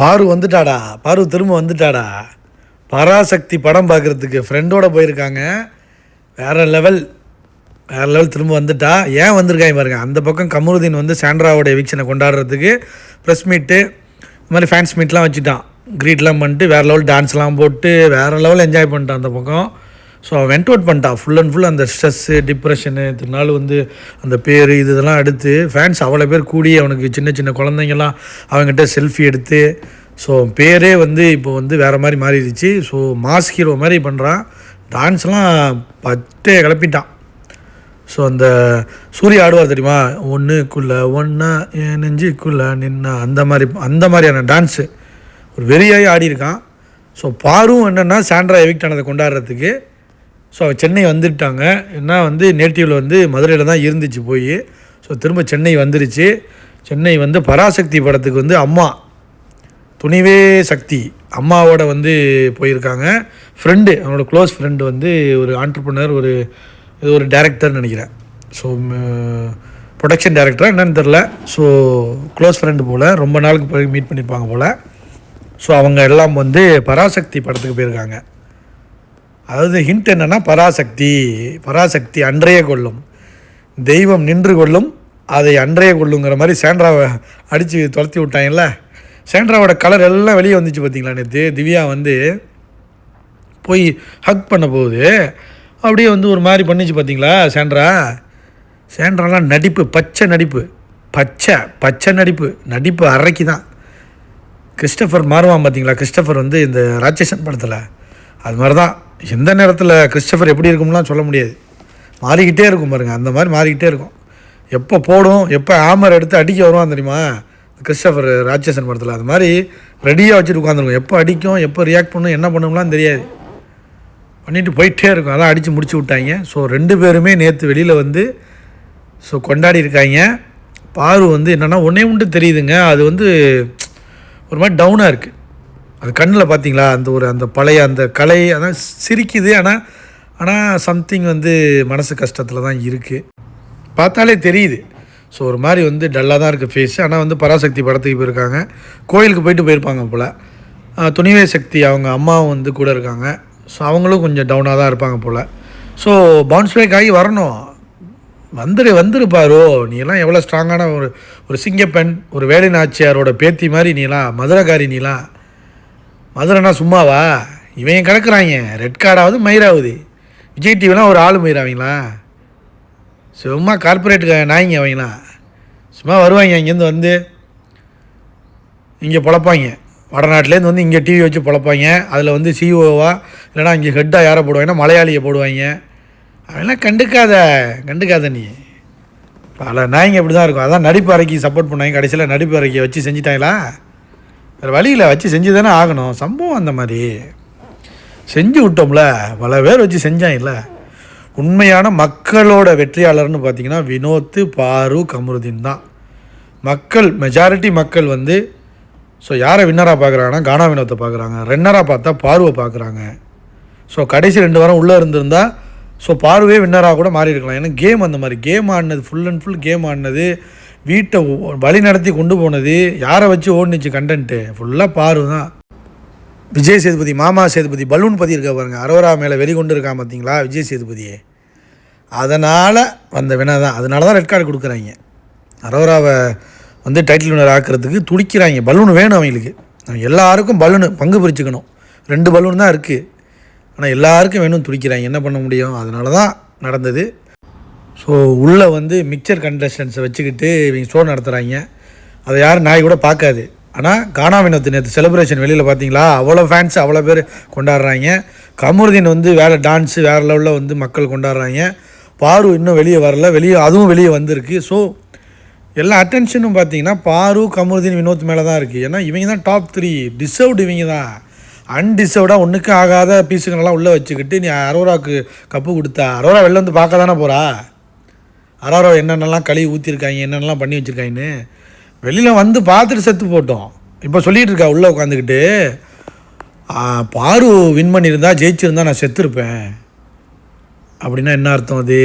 பாரு வந்துட்டாடா பாரு திரும்ப வந்துட்டாடா. பராசக்தி படம் பார்க்குறதுக்கு ஃப்ரெண்டோட போயிருக்காங்க. வேறு லெவல் வேறு லெவல் திரும்ப வந்துட்டா. ஏன் வந்திருக்காங்க பாருங்க அந்த பக்கம் கமருதீன் வந்து சாண்ட்ராவோட எவிக்ஷனை கொண்டாடுறதுக்கு ப்ரெஸ் மீட்டு இந்த மாதிரி ஃபேன்ஸ் மீட்லாம் வச்சுட்டான். க்ரீட்லாம் பண்ணிட்டு வேறு லெவல் டான்ஸ்லாம் போட்டு வேறு லெவல் என்ஜாய் பண்ணிட்டான் அந்த பக்கம். ஸோ அவன் வெண்ட் அவுட் பண்ணிட்டான். ஃபுல் அண்ட் ஃபுல் அந்த ஸ்ட்ரெஸ்ஸு டிப்ரெஷனு இதனால வந்து அந்த பேர் இது இதெல்லாம் எடுத்து ஃபேன்ஸ் அவ்வளோ பேர் கூடி அவனுக்கு சின்ன சின்ன குழந்தைங்கள்லாம் அவங்ககிட்ட செல்ஃபி எடுத்து ஸோ பேரே வந்து இப்போ வந்து வேறு மாதிரி மாறிடுச்சு. ஸோ மாஸ் ஹீரோ மாதிரி பண்ணுறான் டான்ஸ்லாம் பட்டே கிளப்பிட்டான். ஸோ அந்த சூரிய ஆடுவார் தெரியுமா? ஒன்றுக்குள்ளே ஒன்றா என் நெஞ்சுக்குள்ளே நின்னா அந்த மாதிரி அந்த மாதிரியான டான்ஸு ஒரு வெறியாகி ஆடியிருக்கான். ஸோ பாரும் என்னென்னா சாண்ட்ரா எவிக்ட் ஆனதை கொண்டாடுறதுக்கு ஸோ சென்னை வந்துட்டாங்க. ஏன்னா வந்து நேட்டிவில் வந்து மதுரையில் தான் இருந்துச்சு போய். ஸோ திரும்ப சென்னை வந்துருச்சு. சென்னை வந்து பராசக்தி படத்துக்கு வந்து அம்மா. துணிவே சக்தி அம்மாவோட வந்து போயிருக்காங்க. ஃப்ரெண்டு அவனோட க்ளோஸ் ஃப்ரெண்டு வந்து ஒரு ஆண்டர்பனர் ஒரு இது ஒரு டேரக்டர்னு நினைக்கிறேன். ஸோ ப்ரொடக்ஷன் டேரக்டராக என்னன்னு தெரில ஸோ க்ளோஸ் ஃப்ரெண்டு போல் ரொம்ப நாளுக்கு போய் மீட் பண்ணியிருப்பாங்க போல். ஸோ அவங்க எல்லாம் வந்து பராசக்தி படத்துக்கு போயிருக்காங்க. அதாவது ஹிண்ட் என்னென்னா பராசக்தி பராசக்தி அன்றைய கொள்ளும். தெய்வம் நின்று கொள்ளும் அதை அன்றைய கொள்ளுங்கிற மாதிரி சேண்ட்ராவை அடித்து துரத்தி விட்டாங்கல்ல? சேண்ட்ராவோட கலர் எல்லாம் வெளியே வந்துச்சு பார்த்தீங்களா நேற்று திவ்யா வந்து போய் ஹக் பண்ண போகுது. அப்படியே வந்து ஒரு மாதிரி பண்ணிச்சு பார்த்தீங்களா சேண்ட்ரா? சேண்ட்ராலாம் நடிப்பு பச்சை நடிப்பு. பச்சை பச்சை நடிப்பு. நடிப்பு அரைக்கு தான் கிறிஸ்டஃபர் மாறுவான் பார்த்தீங்களா கிறிஸ்டஃபர் வந்து இந்த ராட்சசன் படத்தில். அது மாதிரி தான் எந்த நேரத்தில் கிறிஸ்டபர் எப்படி இருக்கும்லாம் சொல்ல முடியாது. மாறிக்கிட்டே இருக்கும் பாருங்கள் அந்த மாதிரி மாறிக்கிட்டே இருக்கும். எப்போ போடும் எப்போ ஆமர் எடுத்து அடிக்க வருவான் தெரியுமா? கிறிஸ்டபர் ராட்சசன் படத்தில். அது மாதிரி ரெடியாக வச்சுட்டு உட்காந்துருக்கும் எப்போ அடிக்கும் எப்போ ரியாக்ட் பண்ணும் என்ன பண்ணும்லாம் தெரியாது. பண்ணிட்டு போயிட்டே இருக்கும். அதான் அடித்து முடிச்சு விட்டாங்க. ஸோ ரெண்டு பேருமே நேற்று வெளியில் வந்து ஸோ கொண்டாடி இருக்காங்க. பாரு வந்து என்னென்னா ஒன்றே உண்டு தெரியுதுங்க. அது வந்து ஒரு மாதிரி டவுனாக இருக்குது அது கண்ணில் பார்த்தீங்களா அந்த ஒரு அந்த பழைய அந்த கலை அதான் சிரிக்குது ஆனால் ஆனால் சம்திங் வந்து மனசு கஷ்டத்தில் தான் இருக்குது பார்த்தாலே தெரியுது. ஸோ ஒரு மாதிரி வந்து டல்லாக தான் இருக்குது ஃபேஸ் ஆனால் வந்து பராசக்தி படத்துக்கு போயிருக்காங்க. கோயிலுக்கு போயிட்டு போயிருப்பாங்க போல். துணிவே சக்தி அவங்க அம்மாவும் வந்து கூட இருக்காங்க. ஸோ அவங்களும் கொஞ்சம் டவுனாக தான் இருப்பாங்க போல். ஸோ பவுன்ஸ் பேக் ஆகி வரணும். வந்துரு வந்துருப்பாரோ நீ எல்லாம் எவ்வளோ ஸ்ட்ராங்கான ஒரு ஒரு சிங்கப்பெண் ஒரு வேலை நாச்சியாரோட பேத்தி மாதிரி நீலாம் மதுரகாரி நீலாம் மதுரைனா சும்மாவா? இவன் கிடக்குறாங்க. ரெட் கார்டாவது மயிராகுது விஜய் டிவிலாம் ஒரு ஆள் மயிராவீங்களா சும்மா கார்பரேட் நாய்ங்க அவங்களாம் சும்மா வருவாங்க இங்கேருந்து வந்து இங்கே பொழப்பாங்க. வடநாட்டிலேருந்து வந்து இங்கே டிவி வச்சு பொழப்பாங்க. அதில் வந்து சிஓவா இல்லைனா இங்கே ஹெட்டாக யாரை போடுவாங்கன்னா மலையாளியை போடுவாங்க. அவெல்லாம் கண்டுக்காத கண்டுக்காத நீ. பல நாய்ங்க இப்படி தான் இருக்கும். அதான் நடிப்பு அறைக்கு சப்போர்ட் பண்ணாங்க. கடைசியில் நடிப்பு அறைக்கு வச்சு செஞ்சிட்டாங்களா? வேறு வழியில் வச்சு செஞ்சு தானே ஆகணும். சம்பவம் அந்த மாதிரி. செஞ்சு விட்டோம்ல பல பேர் வச்சு செஞ்சாங்கல்ல உண்மையான மக்களோட வெற்றியாளர்னு பார்த்தீங்கன்னா வினோத்து பாரு கமருதீன் தான். மக்கள் மெஜாரிட்டி மக்கள் வந்து ஸோ யாரை வின்னராக பார்க்குறாங்கன்னா கானா வினோத்தை பார்க்குறாங்க ரென்னராக பார்த்தா பார்வை பார்க்குறாங்க ஸோ கடைசி ரெண்டு வாரம் உள்ளே இருந்திருந்தால் ஸோ பார்வையே வின்னராக கூட மாறி இருக்கலாம் ஏன்னா கேம் அந்த மாதிரி. கேம் ஆடினது ஃபுல் அண்ட் ஃபுல் கேம் ஆடினது வீட்டை வழி நடத்தி கொண்டு போனது யாரை வச்சு ஓடுனுச்சு கண்டென்ட்டு ஃபுல்லாக பார்வை தான் விஜய் சேதுபதி மாமா சேதுபதி பலூன் பற்றி இருக்க பாருங்க அரோரா மேலே வெளிக்கொண்டு இருக்கான் பார்த்தீங்களா விஜய் சேதுபதியே. அதனால் வந்த வினா தான். அதனால தான் ரெட் கார்டு கொடுக்குறாங்க. அரோராவை வந்து டைட்டில் வினர் ஆக்கிறதுக்கு துடிக்கிறாங்க. பலூன் வேணும் அவங்களுக்கு. எல்லாருக்கும் பலூனு பங்கு பிரிச்சுக்கணும். ரெண்டு பலூன் தான் இருக்குது ஆனால் எல்லாருக்கும் வேணும் துடிக்கிறாங்க. என்ன பண்ண முடியும்? அதனால தான் நடந்தது. ஸோ உள்ளே வந்து மிக்சர் கண்டஸ்டன்ஸை வச்சுக்கிட்டு இவங்க ஷோ நடத்துகிறாங்க அதை யாரும் நாய் கூட பார்க்காது. ஆனால் கானா வினோத்து நேற்று செலிப்ரேஷன் வெளியில் பார்த்தீங்களா? அவ்வளோ ஃபேன்ஸ் அவ்வளோ பேர் கொண்டாடுறாங்க. கமருதீன் வந்து வேறு டான்ஸு வேறு லெவலில் வந்து மக்கள் கொண்டாடுறாங்க. பாரு இன்னும் வெளியே வரல. வெளியே அதுவும் வெளியே வந்திருக்கு. ஸோ எல்லா அட்டென்ஷனும் பார்த்தீங்கன்னா பாரு கமருதீன் வினோத் மேலே தான் இருக்குது ஏன்னா இவங்க தான் டாப் த்ரீ டிசர்வ்டு இவங்க தான். அன்டிசர்வ்டாக ஒன்றுக்கும் ஆகாத பீஸுங்களெல்லாம் உள்ளே வச்சுக்கிட்டு நீ அரோராவுக்கு கப்பு கொடுத்தா அரோரா வெளில வந்து பார்க்க தானே போகிறா அராரோ என்னென்னலாம் கழுவி ஊற்றிருக்காங்க என்னென்னலாம் பண்ணி வச்சுருக்காங்கன்னு வெளியில் வந்து பார்த்துட்டு செத்து போட்டோம். இப்போ சொல்லிகிட்டு இருக்கா உள்ளே உட்காந்துக்கிட்டு பாரு வின் பண்ணியிருந்தா ஜெயிச்சிருந்தா நான் செத்துருப்பேன். அப்படின்னா என்ன அர்த்தம் அது?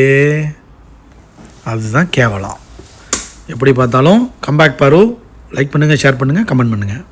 அதுதான் கேவலம். எப்படி பார்த்தாலும் கம்பேக் பாரு. லைக் பண்ணுங்கள் ஷேர் பண்ணுங்கள் கமெண்ட் பண்ணுங்கள்